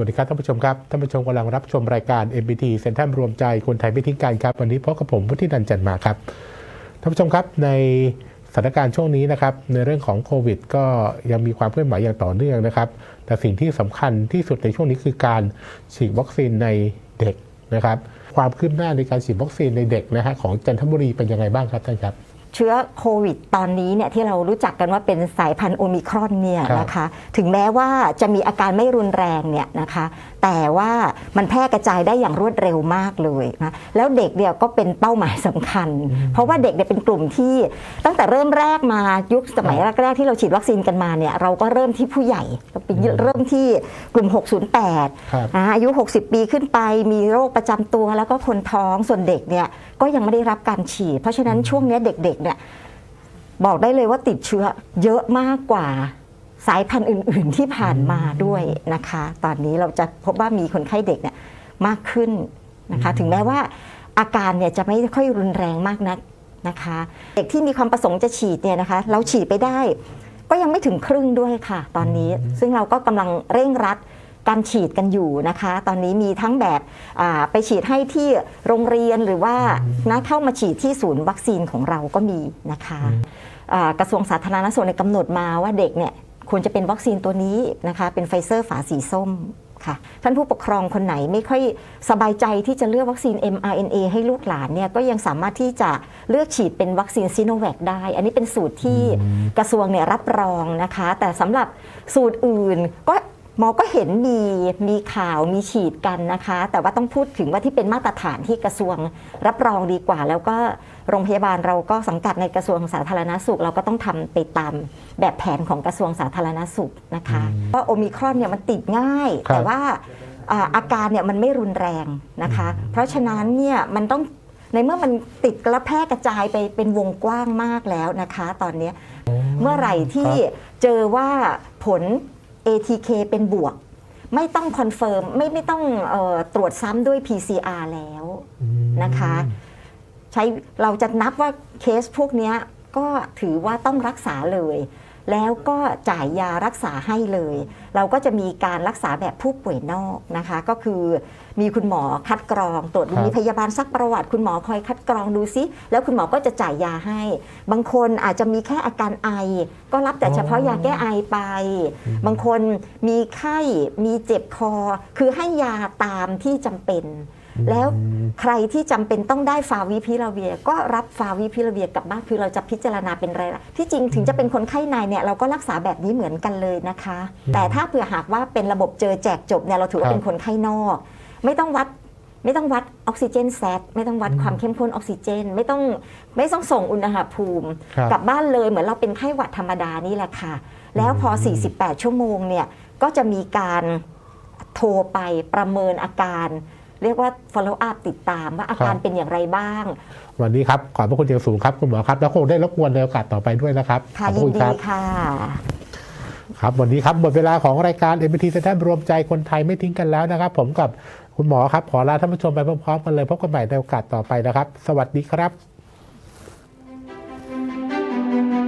วัสดีครับท่านผู้ชมครับ ท่านผู้ชมกำลังรับชมรายการ MBT เซ็นทรัลรวมใจคนไทยไม่ทิ้งกันครับ วันนี้พบกับผมวุฒินันจันมาครับ ท่านผู้ชมครับในสถานการณ์ช่วงนี้นะครับในเรื่องของโควิด ก็ยังมีความเคลื่อนไหวอย่างต่อเนื่องนะครับ แต่สิ่งที่สำคัญที่สุดในช่วงนี้คือการฉีดวัคซีนในเด็กนะครับ ความคืบหน้าในการฉีดวัคซีนในเด็กนะฮะของจันทบุรีเป็นยังไงบ้างครับท่านครับ เชื้อโควิดตอนนี้เนี่ยที่เรารู้จักกันว่าเป็นสายพันธุ์โอมิครอนเนี่ยครับนะคะ ถึงแม้ว่าจะมีอาการไม่รุนแรงเนี่ยนะคะ แต่ว่ามันแพร่กระจายได้อย่างรวดเร็วมากเลยนะแล้วเด็กเนี่ยก็เป็นเป้าหมายสำคัญ เพราะว่าเด็กเนี่ยเป็นกลุ่มที่ตั้งแต่เริ่มแรกมายุคสมัยแรกๆที่เราฉีดวัคซีนกันมาเนี่ยเราก็เริ่มที่ผู้ใหญ่เราไปเริ่มที่กลุ่ม 608ครับอ่าอายุ 60 ปีขึ้นไปมีโรคประจำตัวแล้วก็คนท้องส่วนเด็กเนี่ยก็ยังไม่ได้รับการฉีด เพราะฉะนั้นช่วงเนี้ยเด็กๆเนี่ยบอกได้เลยว่าติดเชื้อเยอะมากกว่าสายพันธุ์อื่น ๆที่ผ่านมาด้วยนะคะ ตอนนี้เราจะพบว่ามีคนไข้เด็กเนี่ยมากขึ้นนะคะ ถึงแม้ว่าอาการเนี่ยจะไม่ค่อยรุนแรงมากนักนะคะ เด็กที่มีความประสงค์จะฉีดเนี่ยนะคะ เราฉีดไปได้ ก็ยังไม่ถึงครึ่งด้วยค่ะ ตอนนี้ซึ่งเราก็กำลังเร่งรัด การฉีดกันอยู่นะคะ ตอนนี้มีทั้งแบบอ่าไปฉีดให้ที่โรงเรียนหรือว่านะเข้ามาฉีดที่ศูนย์วัคซีนของเราก็มีนะคะอ่ากระทรวงสาธารณสุขในยกำหนดมาว่าเด็กเนี่ยควรจะเป็นวัคซีนตัวนี้นะคะ เป็นไฟเซอร์ฝาสีส้มค่ะ ท่านผู้ปกครองคนไหนไม่ค่อยสบายใจที่จะเลือกวัคซีน mRNA ให้ลูกหลานเนี่ยก็ยังสามารถที่จะเลือกฉีดเป็นวัคซีนซีโนแวคได้ อันนี้เป็นสูตรที่กระทรวงเนี่ยรับรองนะคะ แต่สำหรับสูตรอื่นก็ หมอก็เห็นมีมีข่าวมีฉีดกันนะคะ แต่ว่าต้องพูดถึงว่าที่เป็นมาตรฐานที่กระทรวงรับรองดีกว่า แล้วก็โรงพยาบาลเราก็สังกัดในกระทรวงสาธารณสุข เราก็ต้องทำไปตามแบบแผนของกระทรวงสาธารณสุขนะคะเพราะโอมิครอนเนี่ยมันติดง่ายครับแต่ว่าอ่าอาการเนี่ยมันไม่รุนแรงนะคะ เพราะฉะนั้นเนี่ยมันต้องในเมื่อมันติดและแพร่กระจายไปเป็นวงกว้างมากแล้วนะคะ ตอนเนี้ยเมื่อไหร่ที่เจอว่าผล ATK เป็นบวก ไม่ต้องคอนเฟิร์มไม่ไม่ต้องเออตรวจซ้ำด้วย PCR แล้วนะคะ ใช้เราจะนับว่าเคสพวกเนี้ยก็ถือว่าต้องรักษาเลย แล้วก็จ่ายยารักษาให้เลย เราก็จะมีการรักษาแบบผู้ป่วยนอกนะคะ ก็คือมีคุณหมอคัดกรองตรวจครับมีพยาบาลซักประวัติ คุณหมอคอยคัดกรองดูซิแล้วคุณหมอก็จะจ่ายยาให้ บางคนอาจจะมีแค่อาการไอ ก็รับแต่เฉพาะยาแก้ไอไป บางคนมีไข้มีเจ็บคอ คือให้ยาตามที่จำเป็น แล้วใครที่จำเป็นต้องได้ฟาวิพิลาเวีย ก็รับฟาวิพิลาเวียกลับบ้านคือเราจะพิจารณาเป็นรายละที่จริงถึงจะเป็นคนไข้ในเนี่ยเราก็รักษาแบบนี้เหมือนกันเลยนะคะ แต่ถ้าเผื่อหากว่าเป็นระบบเจอแจกจบเนี่ยเราถือว่าครับเป็นคนไข้นอก ไม่ต้องวัดไม่ต้องวัดออกซิเจนแซดไม่ต้องวัดความเข้มข้นออกซิเจน ไม่ต้องไม่ต้องส่งอุณหภูมิครับกลับบ้านเลยเหมือนเราเป็นไข้หวัดธรรมดานี่แหละค่ะ แล้วพอ 48 ชั่วโมงเนี่ยก็จะมีการโทรไปประเมินอาการ เรียกว่า follow up ติดตามว่าอาการครับเป็นอย่างไรบ้าง วันนี้ครับขอบพระคุณอย่างสูงครับคุณหมอครับ แล้วคงได้รบกวนในโอกาสต่อไปด้วยนะครับค่ะขอบพระยิคุนณคดีรับค่ะครับวันนี้ครับหมดเวลาของรายการ MBT เซ็นทรัลรวมใจคนไทยไม่ทิ้งกันแล้วนะครับ ผมกับคุณหมอครับขอลาท่านผู้ชมไปพร้อมๆกันเลยพบกันใหม่ในโอกาสต่อไปนะครับ สวัสดีครับ